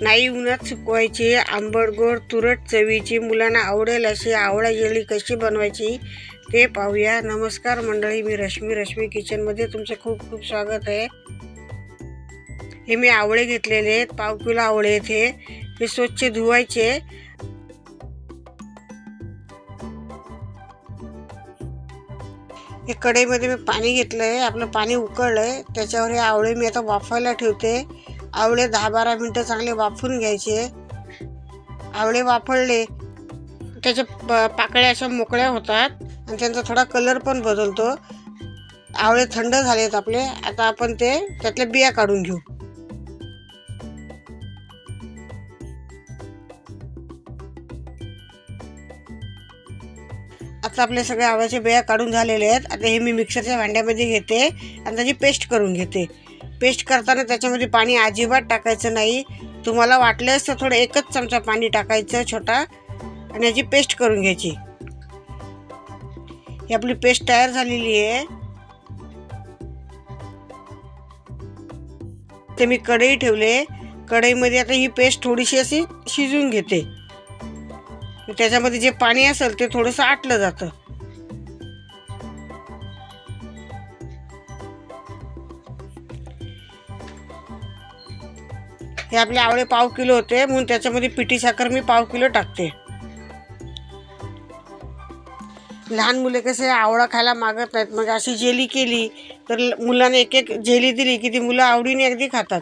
नाही उन्हात सुकवायची आंबट गोड तुरट चवीची मुलांना आवडेल अशी आवळा जेली कशी बनवायची ते पाहूया. नमस्कार मंडळी मी रश्मी रश्मी किचनमध्ये तुमचं खूप खूप स्वागत आहे. हे मी आवळे घेतलेले आहेत पाव किलो आवळे आहेत हे. हे स्वच्छ धुवायचे. हे कढईमध्ये मी पाणी घेतलं आहे आपलं पाणी उकळलं आहे त्याच्यावर हे आवळे मी आता वाफायला ठेवते. आवळे दहा बारा मिनटं चांगले वाफून घ्यायचे. आवळे वाफळले त्याच्या प- पाकळ्या अशा मोकळ्या होतात आणि त्यांचा थोडा कलर पण बदलतो. आवळे थंड झालेत आपले आता आपण ते त्यातल्या बिया काढून घेऊ. आता आपले सगळे आवळ्याचे बिया काढून झालेले आहेत. आता हे मी मिक्सरच्या भांड्यामध्ये घेते आणि त्याची पेस्ट करून घेते. पेस्ट करताना त्याच्यामध्ये पाणी अजिबात टाकायचं नाही. तुम्हाला वाटल्यास तर थोडं एकच चमचा पाणी टाकायचं छोटा आणि याची पेस्ट करून घ्यायची. ही आपली पेस्ट तयार झालेली आहे. ते मी कढई ठेवले. कढईमध्ये आता ही पेस्ट थोडीशी अशी शिजून घेते. त्याच्यामध्ये जे पाणी असेल ते थोडंसं आटलं जातं. हे आपले आवळे पाव किलो होते म्हणून त्याच्यामध्ये पिठी साखर मी पाव किलो टाकते. लहान मुले कसे आवळा खायला मागत नाहीत. मग अशी जेली केली तर मुलांना एक एक जेली दिली की ती मुलं आवडीने अगदी खातात.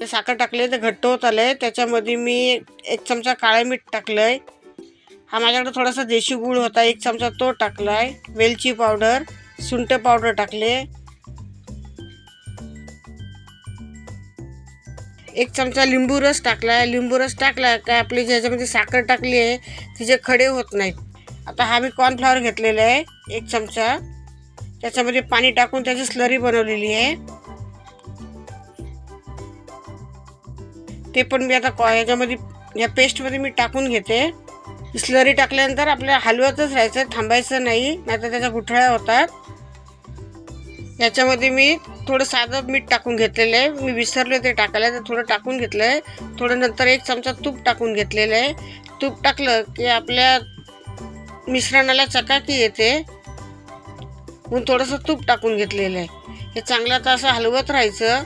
ते साखर टाकले तर घट्ट होत आलंय त्याच्यामध्ये मी एक चमचा काळं मीठ टाकलंय. हा माझ्याकडे थोडासा देशी गूळ होता एक चमचा तो टाकलाय. वेलची पावडर. सुंठ पावडर टाकले. एक चमचा लिंबू रस टाकला आहे. लिंबू रस टाकला काय आपली ज्याच्यामध्ये साखर टाकली आहे तिचे खडे होत नाहीत. आता हा मी कॉर्नफ्लॉवर घेतलेला आहे एक चमचा. त्याच्यामध्ये पाणी टाकून त्याची स्लरी बनवलेली आहे. ते पण मी आता कॉ याच्यामध्ये या पेस्टमध्ये मी टाकून घेते. स्लरी टाकल्यानंतर आपल्या हलवतच राहायचं थांबायचं नाही नाहीतर त्याच्या गुठळ्या होतात. याच्यामध्ये मी थोडं साधं मीठ टाकून घेतलेलं आहे. मी विसरले ते टाकायला तर थोडं टाकून घेतलं आहे. थोडं नंतर एक चमचा तूप टाकून घेतलेलं आहे. तूप टाकलं की आपल्या मिश्रणाला चकाकी येते. म्हणून थोडंसं तूप टाकून घेतलेलं आहे. हे चांगलं आता असं हलवत राहायचं.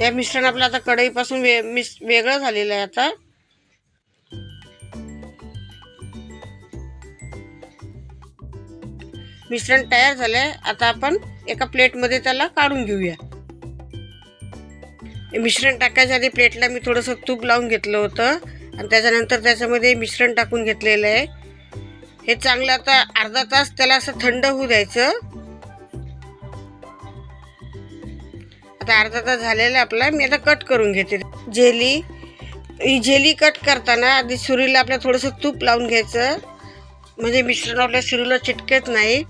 या मिश्रण आपलं आता कढईपासून वे मिस वेगळं झालेलं आहे आता. मिश्रण तयार झालंय. आता आपण एका प्लेटमध्ये त्याला काढून घेऊया. मिश्रण टाकायच्या आधी प्लेटला मी थोडंसं तूप लावून घेतलं होतं. आणि त्याच्यानंतर त्याच्यामध्ये मिश्रण टाकून घेतलेलं आहे. हे चांगलं आता अर्धा तास त्याला असं थंड होऊ द्यायचं. आता अर्धा तास झालेला आपला. मी आता कट करून घेते. जेली ही जेली कट करताना आधी सुरीला आपल्या थोडंसं तूप लावून घ्यायचं. म्हणजे मिश्रण आपल्या सुरीला चिटकत नाही.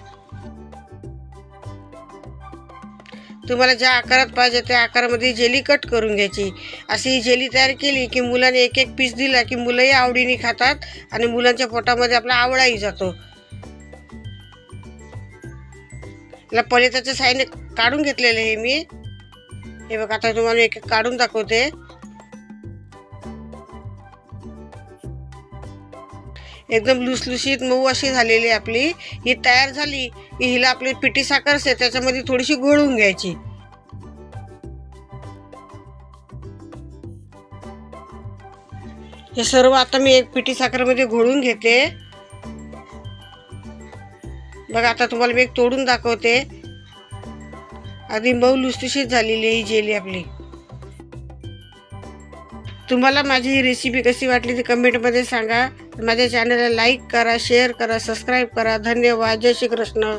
तुम्हाला ज्या आकारात पाहिजे त्या आकारामध्ये जेली कट करून घ्यायची. अशी ही जेली तयार केली की मुलाने एक एक पीस दिला की मुलंही आवडीने खातात आणि मुलांच्या पोटामध्ये आपला आवळाही जातो. पलिताच्या साईने काढून घेतलेलं हे मी. हे बघ आता तुम्हाला एक एक काढून दाखवते. एकदम लुसलुशीत मऊ अशी झालेली आहे आपली. ही तयार झाली की हिला आपली पिठी साखर असते त्याच्यामध्ये थोडीशी घोळून घ्यायची. हे सर्व आता मी एक पिठी साखरमध्ये घोळून घेते. बघा आता तुम्हाला मी एक तोडून दाखवते. अगदी मऊ लुसलुशीत झालेली ही जेली आपली. तुम्हाला माझी ही रेसिपी कशी वाटली ती कमेंटमध्ये सांगा. माझ्या चॅनलला लाईक करा शेअर करा सबस्क्राईब करा. धन्यवाद. जय श्री कृष्ण